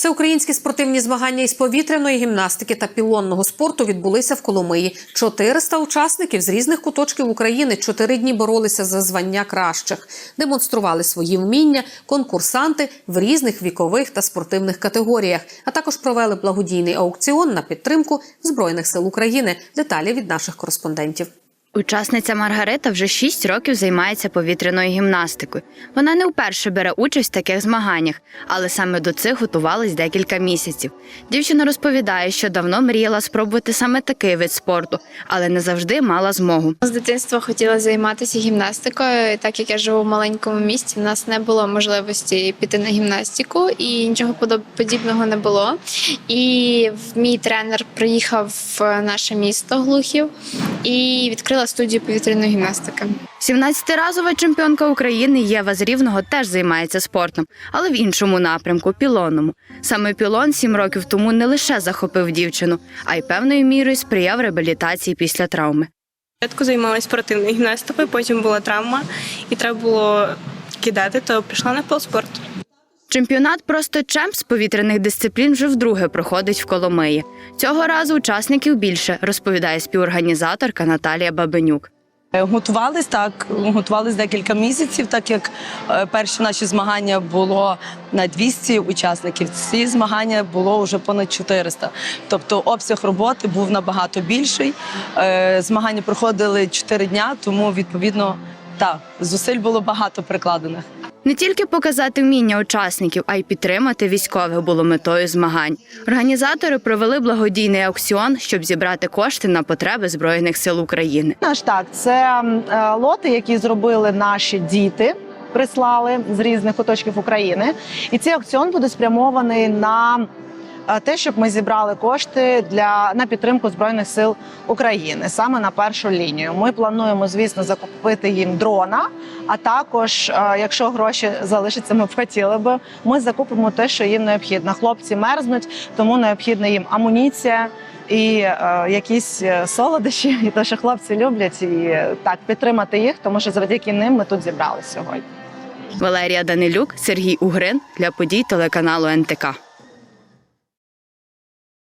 Всеукраїнські спортивні змагання із повітряної гімнастики та пілонного спорту відбулися в Коломиї. 400 учасників з різних куточків України чотири дні боролися за звання кращих, демонстрували свої вміння конкурсанти в різних вікових та спортивних категоріях, а також провели благодійний аукціон на підтримку збройних сил України. Деталі від наших кореспондентів. Учасниця Маргарита вже 6 років займається повітряною гімнастикою. Вона не вперше бере участь в таких змаганнях, але саме до цих готувалась декілька місяців. Дівчина розповідає, що давно мріяла спробувати саме такий вид спорту, але не завжди мала змогу. З дитинства хотіла займатися гімнастикою. Так як я живу в маленькому місті, в нас не було можливості піти на гімнастику і нічого подібного не було. І мій тренер приїхав в наше місто Глухів і відкрила студію повітряної гімнастики. 17-разова чемпіонка України Єва з Рівного теж займається спортом, але в іншому напрямку пілонному. Саме пілон сім років тому не лише захопив дівчину, а й певною мірою сприяв реабілітації після травми. Спочатку займалася спортивною гімнастикою, потім була травма, і треба було кидати, то пішла на пілспорт. Чемпіонат просто чемп з повітряних дисциплін вже вдруге проходить в Коломиї. Цього разу учасників більше, розповідає співорганізаторка Наталія Бабенюк. Готувались так, готувались декілька місяців, так як е, перші наші змагання було на 200 учасників. Ці змагання було вже понад 400. Тобто обсяг роботи був набагато більший. Е, Змагання проходили 4 дня, тому відповідно так, зусиль було багато прикладених. Не тільки показати вміння учасників, а й підтримати військових було метою змагань. Організатори провели благодійний аукціон, щоб зібрати кошти на потреби Збройних сил України. Наш так, це е, лоти, які зробили наші діти. Прислали з різних куточків України, і цей аукціон буде спрямований на те, щоб ми зібрали кошти для на підтримку збройних сил України, саме на першу лінію. Ми плануємо, звісно, закупити їм дрона. А також, е, якщо гроші залишаться, ми б хотіли би. Ми закупимо те, що їм необхідно. Хлопці мерзнуть, тому необхідна їм амуніція і е, якісь е, солодощі, і те, що хлопці люблять, і е, так підтримати їх, тому що завдяки ним ми тут зібралися сьогодні. Валерія Данилюк, Сергій Угрин для подій телеканалу НТК.